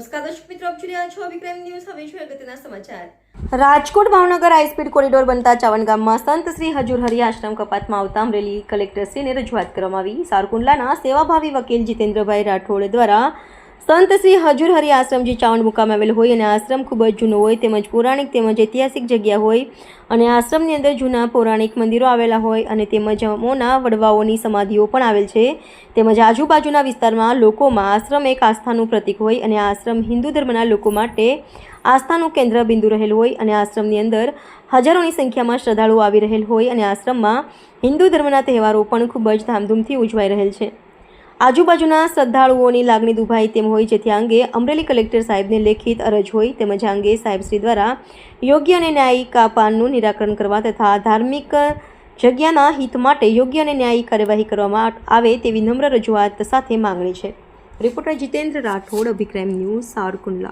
નમસ્કાર દર્શક મિત્રો, આપ જોઈ રહ્યા છો અભિપ્રાય ન્યૂઝ. હવે જોઈએ અગત્યના સમાચાર. રાજકોટ ભાવનગર હાઈસ્પીડ કોરિડોર બનતા ચાવણ ગામમાં સંત શ્રી હજુર હરિ આશ્રમ કપાતમાં આવતા અમરેલી કલેક્ટરશ્રીને રજૂઆત કરવામાં આવી. સારકુંડલાના સેવાભાવી વકીલ જીતેન્દ્રભાઈ રાઠોડ દ્વારા સંત શ્રી હજુર હરિ આશ્રમજી ચાવંડ મુકામે આવેલ હોય અને આશ્રમ ખૂબ જ જૂનો હોય તેમજ પૌરાણિક તેમજ ઐતિહાસિક જગ્યા હોય અને આશ્રમની અંદર જૂના પૌરાણિક મંદિરો આવેલા હોય અને તેમજ અમોના વડવાઓની સમાધિઓ પણ આવેલ છે. તેમજ આજુબાજુના વિસ્તારમાં લોકોમાં આશ્રમ એક આસ્થાનું પ્રતીક હોય અને આશ્રમ હિન્દુ ધર્મના લોકો માટે આસ્થાનું કેન્દ્ર બિંદુ રહેલું હોય અને આશ્રમની અંદર હજારોની સંખ્યામાં શ્રદ્ધાળુઓ આવી રહેલ હોય અને આશ્રમમાં હિન્દુ ધર્મના તહેવારો પણ ખૂબ જ ધામધૂમથી ઉજવાઈ રહેલ છે. આજુબાજુના શ્રદ્ધાળુઓની લાગણી દુભાઈ તેમ હોય જેથી અંગે અમરેલી કલેક્ટર સાહેબને લેખિત અરજ હોય તેમજ આ અંગે સાહેબશ્રી દ્વારા યોગ્ય અને ન્યાયિક પાનનું નિરાકરણ કરવા તથા ધાર્મિક જગ્યાના હિત માટે યોગ્ય અને ન્યાયી કાર્યવાહી કરવામાં આવે તેવી નમ્ર રજૂઆત સાથે માંગણી છે. Reporter Jitendra Rathod અભિક્રાઇમ news, Savarkundla.